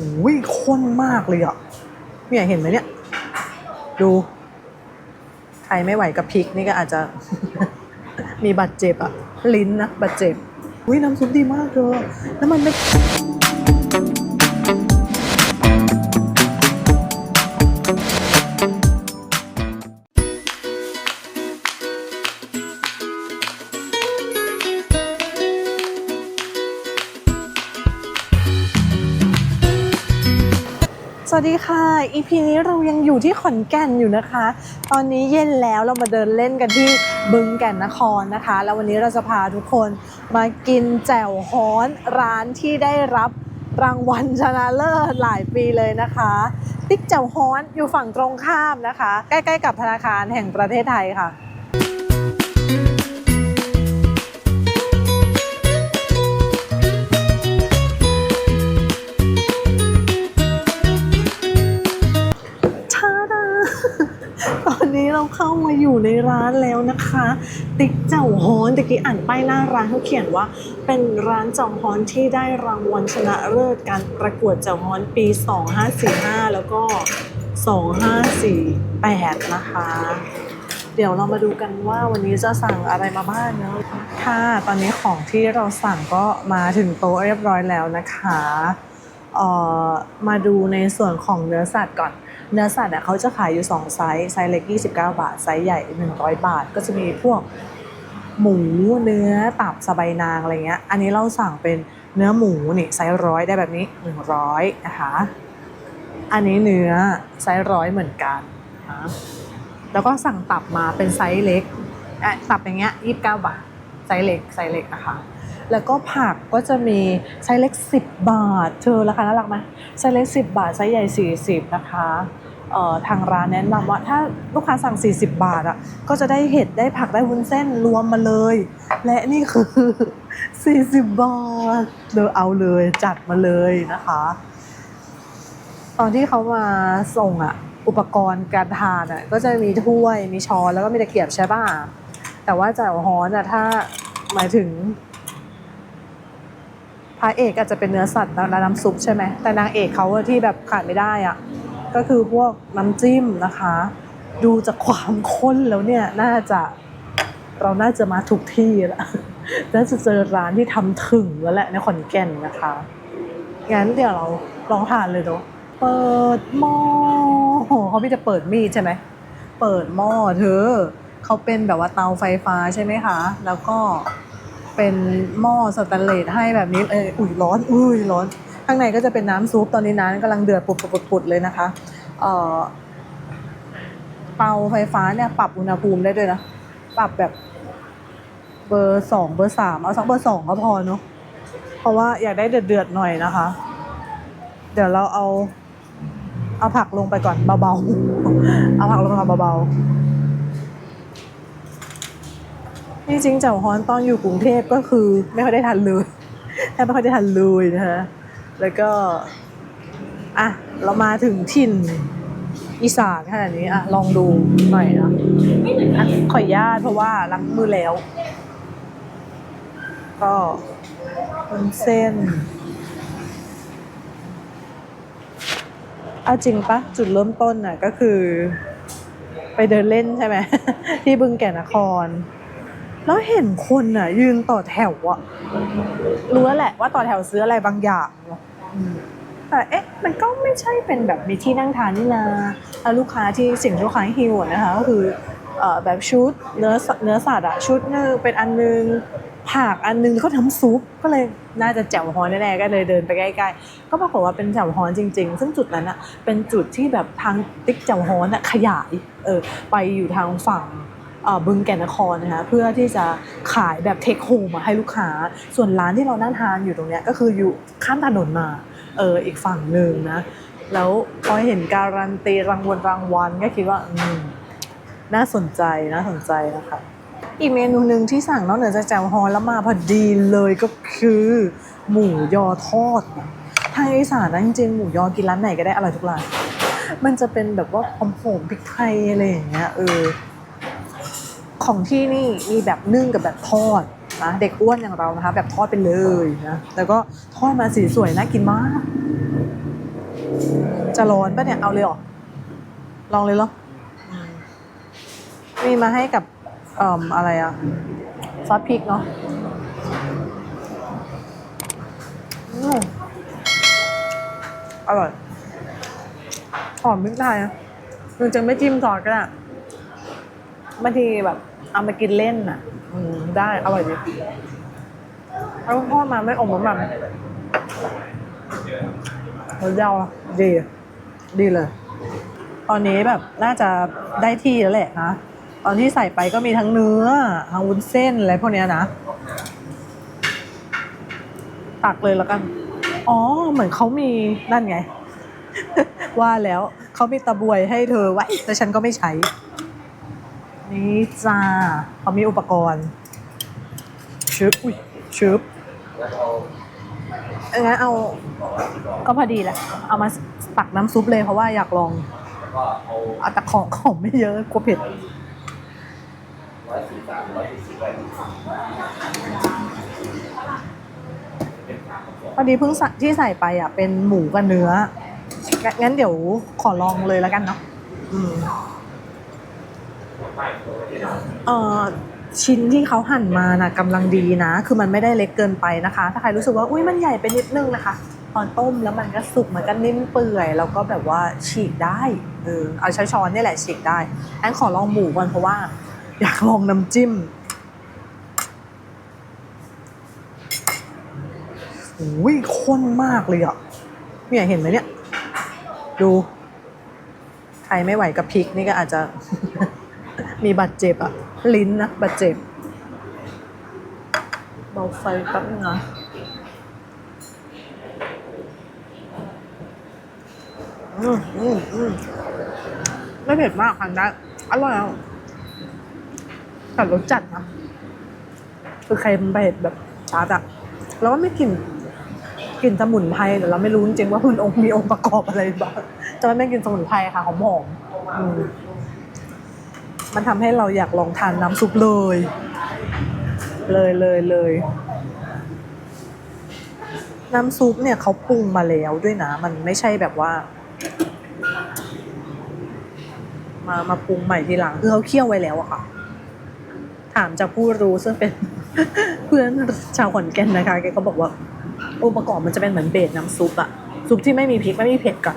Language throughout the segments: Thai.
อุ้ยข้นมากเลยอะเนี่ยเห็นไหมเนี่ย ดู ใครไม่ไหวกับพริกนี่ก็อาจจะ มีบาดเจ็บอะ ลิ้นนะบาดเจ็บอุ้ยน้ำซุปดีมากเธอแล้วมันไม่ วัสดีค่ะ EP นี้เรายังอยู่ที่ขอนแก่นอยู่นะคะ ตอนนี้เย็นแล้วเรามาเดินเล่นกันที่บึงแก่นนครนะคะ แล้ววันนี้เราจะพาทุกคนมากินแจ่วฮ้อนร้านที่ได้รับรางวัลชนะเลิศหลายปีเลยนะคะ ติ๊กแจ่วฮ้อนอยู่ฝั่งตรงข้ามนะคะ ใกล้ๆกับธนาคารแห่งประเทศไทยค่ะ นี้เราเข้ามาอยู่ในร้านแล้วนะคะ ติ๊กเจ้าฮ้อนตะกี้อ่านป้ายหน้าร้านเขาเขียนว่า เป็นร้านเจ้าฮ้อนที่ได้รางวัลชนะเลิศการประกวดเจ้าฮ้อนปี 2545 แล้วก็ 2548 นะคะ เดี๋ยวเรามาดูกันว่าวันนี้จะสั่งอะไรมาบ้างเนาะค่ะ ตอนนี้ของที่เราสั่งก็มาถึงโต๊ะเรียบร้อยแล้วนะคะ เอ่อ มาดูในส่วนของเนื้อสัตว์ก่อน เนื้อสัตว์เขาจะขายอยู่ 2 ไซส์ไซส์เล็ก 29 บาท ไซส์ใหญ่ 100 บาท ก็จะมีพวกหมูเนื้อตับสะใบายนางอะไรเงี้ย อันนี้เราสั่งเป็นเนื้อหมูนี่ไซส์ร้อยได้แบบนี้ 100นะคะอันนี้เนื้อไซส์ร้อยเหมือนกันนะแล้วก็สั่งตับมาเป็นไซส์เล็กอะตับอย่างเงี้ยยี่สิบเก้าบาทไซส์เล็กไซส์เล็กนะคะ แล้วก็ผักก็จะมีไซส์เล็ก 10 บาท เธอราคาน่ารักไหมไซส์เล็ก 10 บาทไซส์ใหญ่ 40 นะคะเอ่อทางร้านแนะนำว่าถ้าลูกค้าสั่ง 40 บาทอะก็จะได้เห็ดได้ผักได้วุ้นเส้นรวมมาเลย และนี่คือ 40 บาทเดอเอาเลยจัดมาเลยนะคะ ตอนที่เขามาส่งอะอุปกรณ์การทานอะก็จะมีถ้วยมีช้อนแล้วก็มีตะเกียบใช่ป่ะแต่ว่าจ่วฮ้อนอะถ้าหมายถึง พระเอกอาจจะเป็นเนื้อสัตว์และน้ำซุปใช่ไหมแต่นางเอกเขาที่แบบขาดไม่ได้อะก็คือพวกน้ำจิ้มนะคะ ดูจากความข้นแล้วเนี่ยน่าจะเราน่าจะมาถูกที่แล้วน่าจะเจอร้านที่ทำถึงแล้วแหละในขอนแก่นนะคะงั้นเดี๋ยวเราลองทานเลยเนาะเปิดหม้อโหเขาพี่จะเปิดมีดใช่ไหมเปิดหม้อเธอเขาเป็นแบบว่าเตาไฟฟ้าใช่ไหมคะ แล้วก็ เป็นหม้อสแตนเลสให้แบบนี้เอออุ้ยร้อน อุ้ยร้อน ข้างในก็จะเป็นน้ำซุปตอนนี้น้ำกำลังเดือดปุดๆๆๆเลยนะคะเอ่อเตาไฟฟ้าเนี่ยปรับอุณหภูมิได้ด้วยนะ ปรับแบบเบอร์สองเบอร์สามเอาสักเบอร์สองก็พอเนาะเพราะว่าอยากได้เดือดๆหน่อยนะคะ เดี๋ยวเราเอาเอาผักลงไปก่อนเบาๆ เอาผักลงมาเบาๆนี่ จริงๆเจ้าฮ้อนตอนอยู่กรุงเทพก็คือไม่ค่อยได้ทันเลยแทบไม่ค่อยได้ทันเลยนะคะแล้วก็อะเรามาถึงถิ่นอีสานขนาดนี้อะลองดูหน่อยนะขออนุญาตเพราะว่าล้างมือแล้ว ก็เป็นเส้น เอาจริงปะจุดเริ่มต้นน่ะก็คือ ไปเดินเล่นใช่ไหม ที่บึงแก่นนคร แล้วเห็นคนน่ะ ยืนต่อแถวอะรู้แล้วแหละว่าต่อแถวซื้ออะไรบางอย่างเนอะอืมแต่เอ๊ะมันก็ไม่ใช่เป็นแบบมีที่นั่งทานนี่นาแล้วลูกค้าที่สิ่งที่ลูกค้าฮิวอะนะคะก็คือเอ่อแบบชุดเนื้อเนื้อสัตว์อะชุดหนึงเป็นอันนึงผักอันนึงแล้วก็น้ำซุปก็เลยน่าจะแจ่วฮอนแน่ๆก็เลยเดินไปใกล้ๆก็ปรากฏว่าเป็นแจ่วฮอนจริง ๆ ซึ่งจุดนั้นอะเป็นจุดที่แบบทางติ๊กแจ่วฮอนอะขยายเออไปอยู่ทางฝั่งเอ่อ บึงแก่นครนะคะเพื่อที่จะขายแบบเทคโฮมให้ลูกค้า ส่วนร้านที่เรานั่งทานอยู่ตรงเนี้ยก็คืออยู่ข้ามถนนมาเอออีกฝั่งหนึ่งนะ แล้วพอเห็นการันตีรางวัลรางวัลก็คิดว่าอืมน่าสนใจน่าสนใจนะคะอีกเมนูหนึ่งที่สั่งนอกเหนือจากแจ่วฮอนแล้วมาพอดีเลยก็คือ หมูยอทอดทางอีสานนะจริงๆหมูยอกินร้านไหนก็ได้อร่อยทุกร้านมันจะเป็นแบบว่าหอมโหมพริกไทยอะไรอย่างเงี้ยเออ ของที่นี่มีแบบนึ่งกับแบบทอดนะเด็กอ้วนอย่างเรานะคะ แบบทอดไปเลยนะแล้วก็ทอดมาสีสวยน่ากินมาก จะร้อนปะเนี่ยเอาเลยหรอลองเลยเหรอมีมาให้กับเอ่ออะไรอะซอสพริกเนาะอร่อยหอมพริกไทยนะคือจะไม่จิ้มซอสก็ได้บางทีแบบ มากินเล่นอะ อืมได้อร่อยดีแล้วทอมาไม่อมน้ำมันแล้วยาวดี ดีเลย ตอนนี้แบบน่าจะได้ที่แล้วแหละนะ ตอนที่ใส่ไปก็มีทั้งเนื้อ ทั้งวุ้นเส้นอะไรพวกเนี้ยนะ ตักเลยแล้วกัน อ๋อ เหมือนเขามีนั่นไง ว่าแล้วเขามีตะบวยให้เธอไว้ แต่ฉันก็ไม่ใช้ นี่จ้าเขามีอุปกรณ์ชึบอุ้ยชึบงั้นเอา ก็พอดีแหละ เอามาตักน้ำซุปเลยเพราะว่าอยากลองเอาแต่ของของไม่เยอะกลัวเผ็ดพอดีเพิ่งที่ใส่ไปอะ เป็นหมูกับเนื้อ งั้นเดี๋ยวขอลองเลยแล้วกันเนาะอืม เอ่อชิ้นที่เขาหั่นมานะกำลังดีนะ คือมันไม่ได้เล็กเกินไปนะคะ ถ้าใครรู้สึกว่าอุ้ยมันใหญ่ไปนิดนึงนะคะ ตอนต้มแล้วมันก็สุกมันก็นิ่มเปื่อย แล้วก็แบบว่าฉีกได้เออเอาใช้ช้อนนี่แหละฉีกได้แอนขอลองหมูก่อนเพราะว่า อยากลองน้ำจิ้มอุ้ยข้นมากเลยอะเนี่ยเห็นไหมเนี่ย ดู ใครไม่ไหวกับพริกนี่ก็อาจจะ มีบาดเจ็บอะลิ้นนะบาดเจ็บ เบาไฟแป๊บนึงนะอืมอืมอืมไม่เผ็ดมากทานได้อร่อยอะแต่รสจัดนะคือเค็มเผ็ดแบบชัดอะแล้วก็ไม่กลิ่นกลิ่นสมุนไพรแต่เราไม่รู้จริงๆว่ามันองค์มีองค์ประกอบอะไรบ้างจะไม่กินสมุนไพรค่ะหอมๆอืม มันทำให้เราอยากลองทานน้ำซุปเลย เลยเลยเลยน้ำซุปเนี่ยเขาปรุงมาแล้วด้วยนะ มันไม่ใช่แบบว่า มามาปรุงใหม่ทีหลังคือเขาเคี่ยวไว้แล้วอะค่ะ ถามจากผู้รู้ซึ่งเป็นเพื่อนชาวขอนแก่นนะคะแกก็บอกว่าองค์ประกอบมันจะเป็นเหมือนเบสน้ำซุปอะซุปที่ไม่มีพริกไม่มีเผ็ดก่อน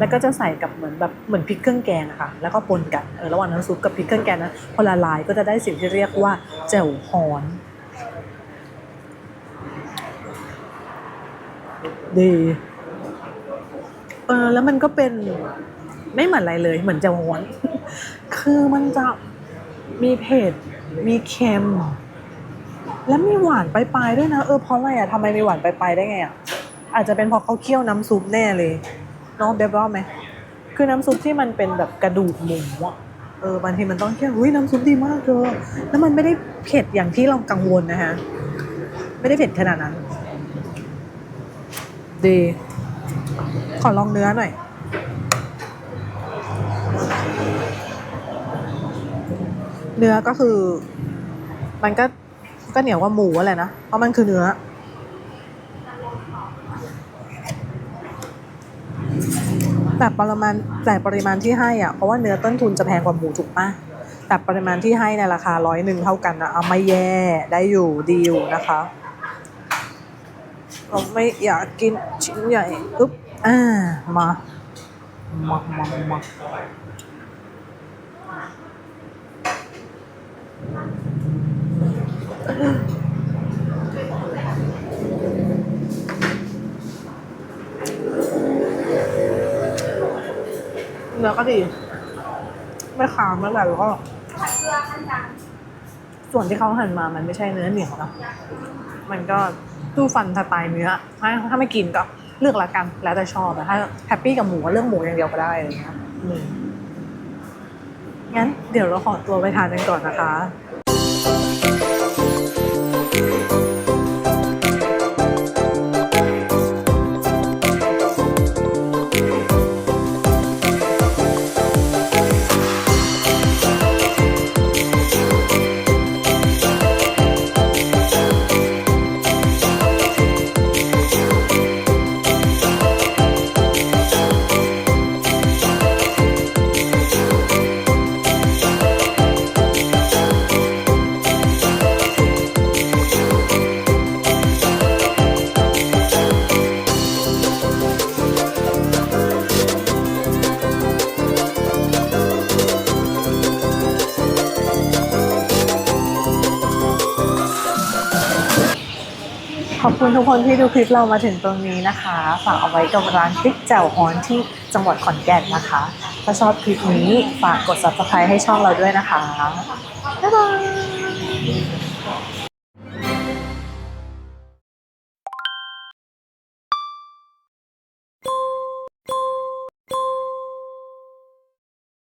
แล้วก็จะใส่กับเหมือนแบบเหมือนพริกเครื่องแกงอะค่ะ แล้วก็ปนกันเออระหว่างน้ำซุปกับพริกเครื่องแกงนะพอละลายก็จะได้สิ่งที่เรียกว่าแจ่วฮอนดีเออแล้วมันก็เป็นไม่เหมือนอะไรเลยเหมือนแจ่วฮอน คือมันจะมีเผ็ดมีเค็ม แล้วมีหวานปลายๆด้วยนะเออเพราะอะไรอะทำไมมีหวานปลายๆได้ไงอะอาจจะเป็นเพราะเขาเคี่ยวน้ำซุปแน่เลย น้องเบบว่าไหมคือน้ำซุปที่มันเป็นแบบกระดูกหมูอะเออบางทีมันต้องเคี่ยวอุ้ยน้ำซุปดีมากเธอแล้วมันไม่ได้เผ็ดอย่างที่เรากังวลนะฮะไม่ได้เผ็ดขนาดนั้น ดี ขอลองเนื้อหน่อยเนื้อก็คือ มันก็ก็เหนียวกว่าหมูอะไรนะ เพราะมันคือเนื้อ แต่ปริมาณแต่ปริมาณที่ให้อะเพราะว่าเนื้อต้นทุนจะแพงกว่าหมูถูกปะแต่ปริมาณที่ให้ในราคาร้อยหนึ่งเท่ากันนะเอาไม่แย่ได้อยู่ดีอยู่นะคะเราไม่อยากกินชิ้นใหญ่อึ๊บอ่ามามามามา เนื้อก็ดี ไม่ขาวไม่แบบแล้วก็ส่วนที่เขาหั่นมามันไม่ใช่เนื้อเหนียวนะมันก็ตู้ฟันสไตล์เนื้อถ้าถ้าไม่กินก็เลือกละกันแล้วแต่ชอบแต่ถ้าแฮปปี้กับหมูก็เลือกหมูอย่างเดียวก็ได้อะไรเงี้ยอืมงั้นเดี๋ยวเราขอตัวไปทานกันก่อนนะคะ คุณทุกคนที่ดูคลิปเรามาถึงตรงนี้นะคะ ฝากเอาไว้กับร้านพริกแจ่วฮอนที่จังหวัดขอนแก่นนะคะ ถ้าชอบคลิปนี้ฝากกด subscribe ให้ช่องเราด้วยนะคะ บ๊ายบาย